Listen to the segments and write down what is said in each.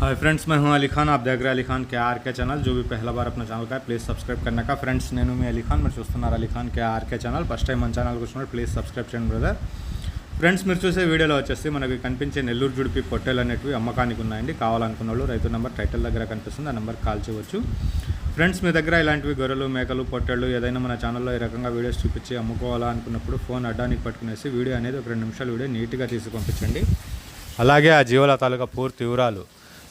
Hi friends मैं हूं अली खान आप देख रहे हैं अली खान के आर के चैनल जो भी पहला बार अपना ఛానల్ का ప్లీజ్ సబ్స్క్రైబ్ करने का ఫ్రెండ్స్ నేను మీ అలీ ఖాన్ మీరు చూస్తున్నారు Ali Khan K RK channel first time మన ఛానల్కి వచ్చినప్పుడు ప్లీజ్ సబ్స్క్రైబ్ చేయండి బ్రదర్ ఫ్రెండ్స్ మీరు చూసే వీడియోలో వచ్చేసి మనకి కనిపించే నెల్లూరు జుడిపి పొట్టేలు అనేటివి అమ్మకానికి ఉన్నాయండి కావాలనుకున్న వాళ్ళు రైతు నెంబర్ టైటిల్ దగ్గర కనిపిస్తుంది ఆ నెంబర్ కాల్ చేయవచ్చు ఫ్రెండ్స్ మీ దగ్గర ఇలాంటివి గొర్రెలు మేకలు పొట్టేళ్ళు ఏదైనా మన ఛానల్లో ఈ రకంగా వీడియోస్ చూపించి అమ్ముకోవాలా అనుకున్నప్పుడు ఫోన్ అడ్డానికి పట్టుకునేసి వీడియో అనేది ఒక రెండు నిమిషాలు వీడియో నీట్గా తీసి పంపించండి అలాగే ఆ జీవుల తాలూకా పూర్తి వివరాలు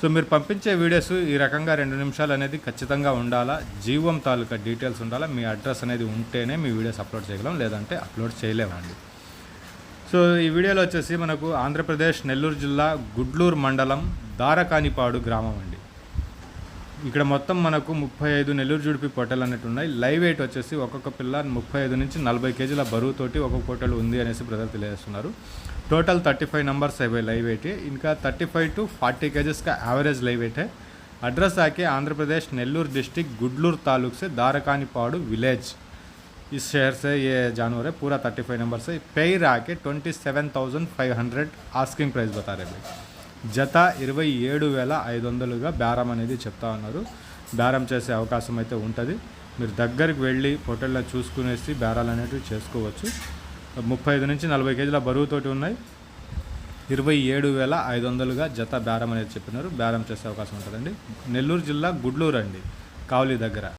సో మీరు పంపించే వీడియోస్ ఈ రకంగా రెండు నిమిషాలు అనేది ఖచ్చితంగా ఉండాలా? జీవం తాలూకా డీటెయిల్స్ ఉండాలా? మీ అడ్రస్ అనేది ఉంటేనే మీ వీడియోస్ అప్లోడ్ చేయగలం లేదంటే అప్లోడ్ చేయలేమండి. సో ఈ వీడియోలో వచ్చేసి మనకు ఆంధ్రప్రదేశ్ నెల్లూరు జిల్లా గుడ్లూరు మండలం దారకానిపాడు గ్రామం అండి. ఇక్కడ మొత్తం మనకు ముప్పై ఐదు నెల్లూరు జుడిపి పొట్టెలు అనేవి ఉన్నాయి లైవ్ వెయిట్ వచ్చేసి ఒక్కొక్క పిల్ల ముప్పై ఐదు నుంచి నలభై కేజీల బరువుతోటి ఒక్కొక్క పొట్టెలు ఉంది అనేసి బ్రదర్ తెలియజేస్తున్నారు టోటల్ థర్టీ ఫైవ్ नंबर्स है भाई लाइव वेट इनका thirty five to forty kgs का एवरेज लाइव वेट है एड्रेस आके आंध्र प्रदेश नेल्लूर डिस्ट्रिक्ट गुडलूर तालुक से दारकानीपाड़ू विलेज इस शहर से ये जानवर है पूरा थर्टी फाइव नंबर से पेयर आके twenty seven thousand five hundred asking price బతా రే భాయ్ జత ఇరవై ఏడు వేల ఐదు వందలుగా బేరం అనేది చెప్తా ఉన్నారు. బేరం చేసే అవకాశం అయితే ఉంటుంది. మీరు దగ్గరికి వెళ్ళి హోటల్లో చూసుకునేసి బేరాలు అనేటివి చేసుకోవచ్చు. ముప్పై ఐదు నుంచి నలభై కేజీల బరువుతోటి ఉన్నాయి. ఇరవై ఏడు వేల ఐదు వందలుగా జత బేరం అనేది చెప్పినారు. బేరం చేసే అవకాశం ఉంటుందండి. నెల్లూరు జిల్లా గుడ్లూరు అండి. కావలి దగ్గర.